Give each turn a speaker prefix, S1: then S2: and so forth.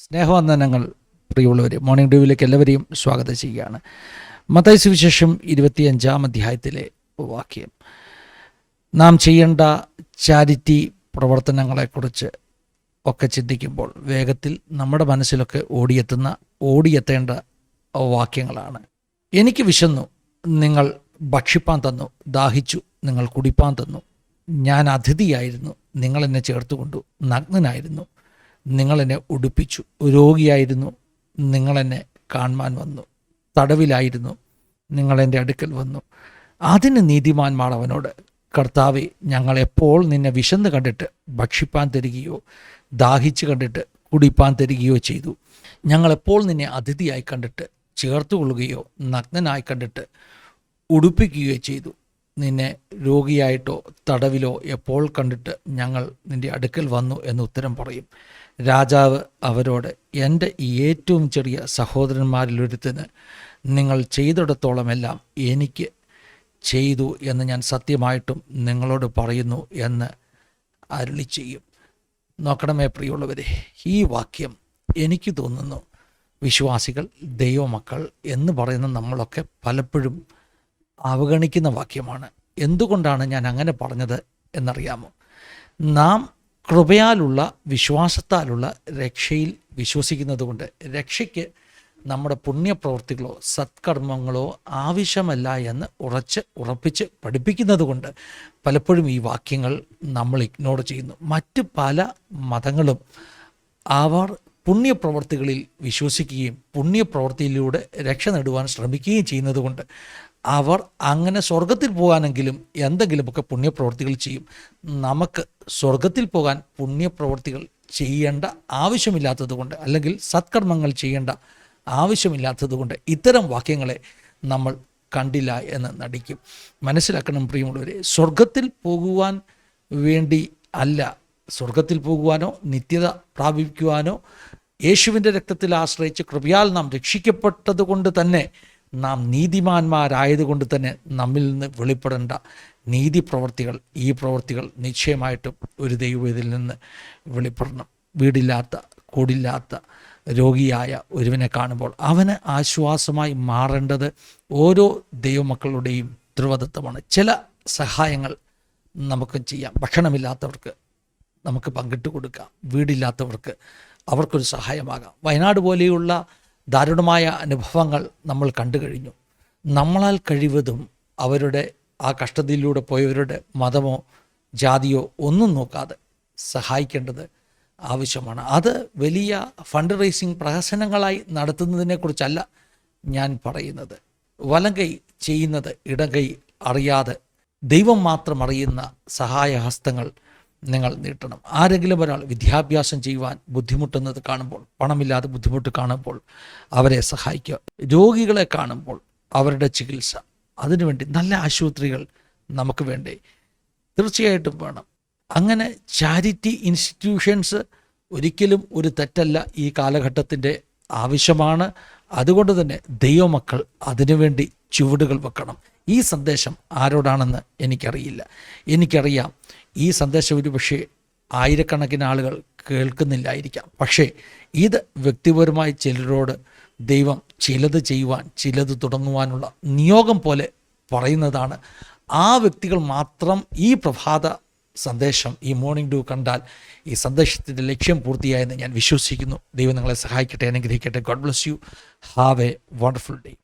S1: സ്നേഹവന്ദനങ്ങൾ പ്രിയമുള്ളവർ മോർണിംഗ് ഡ്യൂവിലേക്ക് എല്ലാവരെയും സ്വാഗതം ചെയ്യുകയാണ്. മത്തായി സുവിശേഷം ഇരുപത്തിയഞ്ചാം അധ്യായത്തിലെ വാക്യം. നാം ചെയ്യേണ്ട ചാരിറ്റി പ്രവർത്തനങ്ങളെക്കുറിച്ച് ഒക്കെ ചിന്തിക്കുമ്പോൾ വേഗത്തിൽ നമ്മുടെ മനസ്സിലൊക്കെ ഓടിയെത്തുന്ന ഓടിയെത്തേണ്ട വാക്യങ്ങളാണ്. എനിക്ക് വിശന്നു നിങ്ങൾ ഭക്ഷിപ്പാൻ തന്നു ദാഹിച്ചു നിങ്ങൾ കുടിപ്പാൻ തന്നു. ഞാൻ അതിഥിയായിരുന്നു നിങ്ങൾ എന്നെ ചേർത്തുകൊണ്ടു നഗ്നനായിരുന്നു. നിങ്ങളെന്നെ ഉടുപ്പിച്ചു. രോഗിയായിരുന്നു. നിങ്ങളെന്നെ കാണുവാൻ വന്നു. തടവിലായിരുന്നു. നിങ്ങളെന്റെ അടുക്കൽ വന്നു. അതിന് നീതിമാന്മാർ അവനോട് കർത്താവെ ഞങ്ങൾ എപ്പോൾ നിന്നെ വിശന്ന് കണ്ടിട്ട് ഭക്ഷിപ്പാൻ തരികയോ ദാഹിച്ച് കണ്ടിട്ട് കുടിപ്പാൻ തരികയോ ചെയ്തു? ഞങ്ങളെപ്പോൾ നിന്നെ അതിഥിയായി കണ്ടിട്ട് ചേർത്തുകൊള്ളുകയോ നഗ്നനായി കണ്ടിട്ട് ഉടുപ്പിക്കുകയോ ചെയ്തു? നിന്നെ രോഗിയായിട്ടോ തടവിലോ എപ്പോൾ കണ്ടിട്ട് ഞങ്ങൾ നിന്റെ അടുക്കൽ വന്നു? എന്ന് ഉത്തരം പറയും. രാജാവ് അവരോട് എന്റെ ഏറ്റവും ചെറിയ സഹോദരന്മാരിലൊരുത്തിന് നിങ്ങൾ ചെയ്തിടത്തോളമെല്ലാം എനിക്ക് ചെയ്തു എന്ന് ഞാൻ സത്യമായിട്ടും നിങ്ങളോട് പറയുന്നു എന്ന് അരുളി ചെയ്യും. നോക്കണമേ പ്രിയമുള്ളവരെ ഈ വാക്യം എനിക്ക് തോന്നുന്നു വിശ്വാസികൾ ദൈവമക്കൾ എന്ന് പറയുന്ന നമ്മളൊക്കെ പലപ്പോഴും അവഗണിക്കുന്ന വാക്യമാണ്. എന്തുകൊണ്ടാണ് ഞാൻ അങ്ങനെ പറഞ്ഞത് എന്നറിയാമോ? നാം കൃപയാലുള്ള വിശ്വാസത്താലുള്ള രക്ഷയിൽ വിശ്വസിക്കുന്നതുകൊണ്ട് രക്ഷയ്ക്ക് നമ്മുടെ പുണ്യപ്രവൃത്തികളോ സത്കർമ്മങ്ങളോ ആവശ്യമല്ല എന്ന് ഉറച്ച് ഉറപ്പിച്ച് പഠിപ്പിക്കുന്നത് കൊണ്ട് പലപ്പോഴും ഈ വാക്യങ്ങൾ നമ്മൾ ഇഗ്നോർ ചെയ്യുന്നു. മറ്റ് പല മതങ്ങളും അവർ പുണ്യപ്രവർത്തികളിൽ വിശ്വസിക്കുകയും പുണ്യപ്രവർത്തിയിലൂടെ രക്ഷ നേടുവാൻ ശ്രമിക്കുകയും ചെയ്യുന്നത് കൊണ്ട് അവർ അങ്ങനെ സ്വർഗത്തിൽ പോകാനെങ്കിലും എന്തെങ്കിലുമൊക്കെ പുണ്യപ്രവർത്തികൾ ചെയ്യും. നമുക്ക് സ്വർഗത്തിൽ പോകാൻ പുണ്യപ്രവർത്തികൾ ചെയ്യേണ്ട ആവശ്യമില്ലാത്തതുകൊണ്ട് അല്ലെങ്കിൽ സത്കർമ്മങ്ങൾ ചെയ്യേണ്ട ആവശ്യമില്ലാത്തതുകൊണ്ട് ഇത്തരം വാക്യങ്ങളെ നമ്മൾ കണ്ടില്ല എന്ന് നടിക്കും. മനസ്സിലാക്കണം പ്രിയമുള്ളവരെ സ്വർഗത്തിൽ പോകുവാൻ വേണ്ടി അല്ല സ്വർഗത്തിൽ പോകുവാനോ നിത്യത പ്രാപിക്കുവാനോ യേശുവിന്റെ രക്തത്തിൽ ആശ്രയിച്ച് കൃപയാൽ നാം രക്ഷിക്കപ്പെട്ടതുകൊണ്ട് തന്നെ നാം നീതിമാന്മാരായതുകൊണ്ട് തന്നെ നമ്മിൽ നിന്ന് വെളിപ്പെടേണ്ട നീതി പ്രവർത്തികൾ ഈ പ്രവർത്തികൾ നിശ്ചയമായിട്ടും ഒരു ദൈവത്തിൽ നിന്ന് വെളിപ്പെടണം. വീടില്ലാത്ത കൂടില്ലാത്ത രോഗിയായ ഒരുവനെ കാണുമ്പോൾ അവന് ആശ്വാസമായി മാറേണ്ടത് ഓരോ ദൈവമക്കളുടെയും ഉത്തരവാദിത്വമാണ് ചില സഹായങ്ങൾ നമുക്ക് ചെയ്യാം. ഭക്ഷണമില്ലാത്തവർക്ക് നമുക്ക് പങ്കിട്ട് കൊടുക്കാം. വീടില്ലാത്തവർക്ക് അവർക്കൊരു സഹായമാകാം. വയനാട് പോലെയുള്ള ദാരുണമായ അനുഭവങ്ങൾ നമ്മൾ കണ്ടു കഴിഞ്ഞു. നമ്മളാൽ കഴിവതും അവരുടെ ആ കഷ്ടതയിലൂടെ പോയവരുടെ മതമോ ജാതിയോ ഒന്നും നോക്കാതെ സഹായിക്കേണ്ടത് ആവശ്യമാണ്. അത് വലിയ ഫണ്ട് റേസിംഗ് പ്രഹസനങ്ങളായി നടത്തുന്നതിനെക്കുറിച്ചല്ല ഞാൻ പറയുന്നത്. വലം കൈ ചെയ്യുന്നത് ഇടകൈ അറിയാതെ ദൈവം മാത്രം അറിയുന്ന സഹായഹസ്തങ്ങൾ നിങ്ങൾ നീട്ടണം. ആരെങ്കിലും ഒരാൾ വിദ്യാഭ്യാസം ചെയ്യുവാൻ ബുദ്ധിമുട്ടുന്നത് കാണുമ്പോൾ പണമില്ലാതെ ബുദ്ധിമുട്ട് കാണുമ്പോൾ അവരെ സഹായിക്കുക. രോഗികളെ കാണുമ്പോൾ അവരുടെ ചികിത്സ. അതിനുവേണ്ടി നല്ല ആശുപത്രികൾ നമുക്ക് വേണ്ടി? തീർച്ചയായിട്ടും വേണം. അങ്ങനെ ചാരിറ്റി ഇൻസ്റ്റിറ്റ്യൂഷൻസ് ഒരിക്കലും ഒരു തെറ്റല്ല ഈ കാലഘട്ടത്തിന്റെ ആവശ്യമാണ്. അതുകൊണ്ട് തന്നെ ദൈവമക്കൾ അതിനുവേണ്ടി ചുവടുകൾ വെക്കണം. ഈ സന്ദേശം ആരോടാണെന്ന് എനിക്കറിയില്ല. എനിക്കറിയാം ഈ സന്ദേശം ഒരു പക്ഷേ ആയിരക്കണക്കിന് ആളുകൾ കേൾക്കുന്നില്ലായിരിക്കാം. പക്ഷേ ഇത് വ്യക്തിപരമായി ചിലരോട് ദൈവം ചിലത് ചെയ്യുവാൻ ചിലത് തുടങ്ങുവാനുള്ള നിയോഗം പോലെ പറയുന്നതാണ്. ആ വ്യക്തികൾ മാത്രം ഈ പ്രഭാത സന്ദേശം ഈ മോർണിംഗ് ഡ്യൂ കണ്ടാൽ ഈ സന്ദേശത്തിന്റെ ലക്ഷ്യം പൂർത്തിയായെന്ന് ഞാൻ വിശ്വസിക്കുന്നു. ദൈവം നിങ്ങളെ സഹായിക്കട്ടെ അനുഗ്രഹിക്കട്ടെ. God bless you have a wonderful day